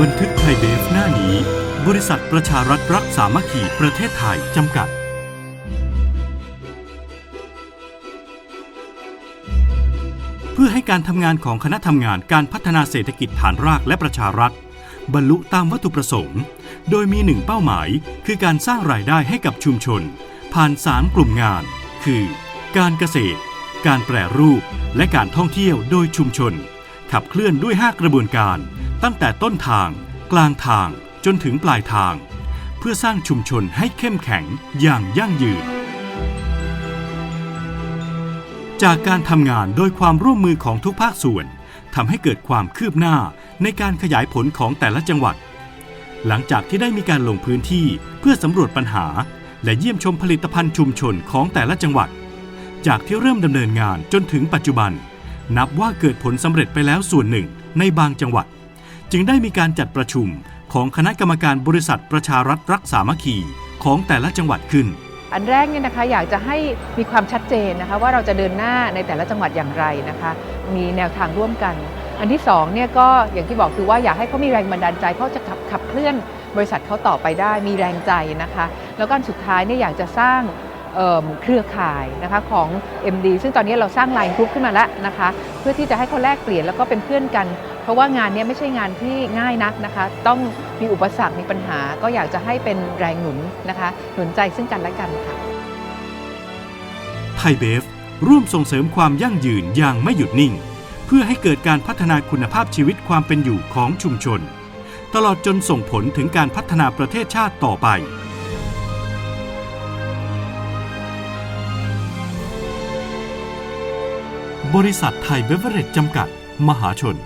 บันทึกไทยเบฟหน้านี้ บริษัทประชารัฐรักสามัคคีประเทศไทย จำกัดเพื่อให้การทำงานของคณะทำงานการพัฒนาเศรษฐกิจฐานรากและประชารัฐ บรรลุตามวัตถุประสงค์ โดยมีหนึ่งเป้าหมาย คือการสร้างรายได้ให้กับชุมชน ผ่านสามกลุ่มงาน คือ การเกษตร การแปรรูป และการท่องเที่ยวโดยชุมชน ขับเคลื่อนด้วย 5 กระบวนการ ตั้งแต่ต้นทาง กลางทางจนถึงปลายทาง เพื่อสร้างชุมชนให้เข้มแข็งอย่างยั่งยืน จากการทำงานโดยความร่วมมือของทุกภาคส่วนทำให้เกิดความคืบหน้าในการขยายผลของแต่ละจังหวัด หลังจากที่ได้มีการลงพื้นที่เพื่อสำรวจปัญหา และเยี่ยมชมผลิตภัณฑ์ชุมชนของแต่ละจังหวัด จากที่เริ่มดำเนินงานจนถึงปัจจุบัน นับว่าเกิดผลสำเร็จไปแล้วส่วนหนึ่งในบางจังหวัด จึงได้มีการจัดประชุมของคณะกรรมการบริษัทประชารัฐรักสามัคคีของแต่ละจังหวัดขึ้น อันแรกเนี่ยนะคะอยากจะให้มีความชัดเจนนะคะว่าเราจะเดินหน้าในแต่ละจังหวัดอย่างไรนะคะ มีแนวทางร่วมกัน อันที่สองเนี่ยก็อย่างที่บอกคือว่าอยากให้เขามีแรงบันดาลใจเขาจะขับขับเคลื่อนบริษัทเขาต่อไปได้มีแรงใจนะคะ แล้วก็สุดท้ายเนี่ยอยากจะสร้างเเครือข่ายนะคะของ MD ซึ่งตอนนี้เราสร้างไลน์กรุ๊ปขึ้นมาแล้วนะคะ เพื่อที่จะให้เขาแลกเปลี่ยนแล้วก็เป็นเพื่อนกัน เพราะว่างานนี้ไม่ใช่งานที่ง่ายนักนะคะ ต้องมีอุปสรรคมีปัญหา ก็อยากจะให้เป็นแรงหนุนนะคะ หนุนใจซึ่งกันและกันค่ะไทยเบฟร่วมส่งเสริมความยั่งยืนอย่างไม่หยุดนิ่ง เพื่อให้เกิดการพัฒนาคุณภาพชีวิตความเป็นอยู่ของชุมชน ตลอดจนส่งผลถึงการพัฒนาประเทศชาติต่อไปบริษัทไทยเบเวอเรจจำกัด มหาชน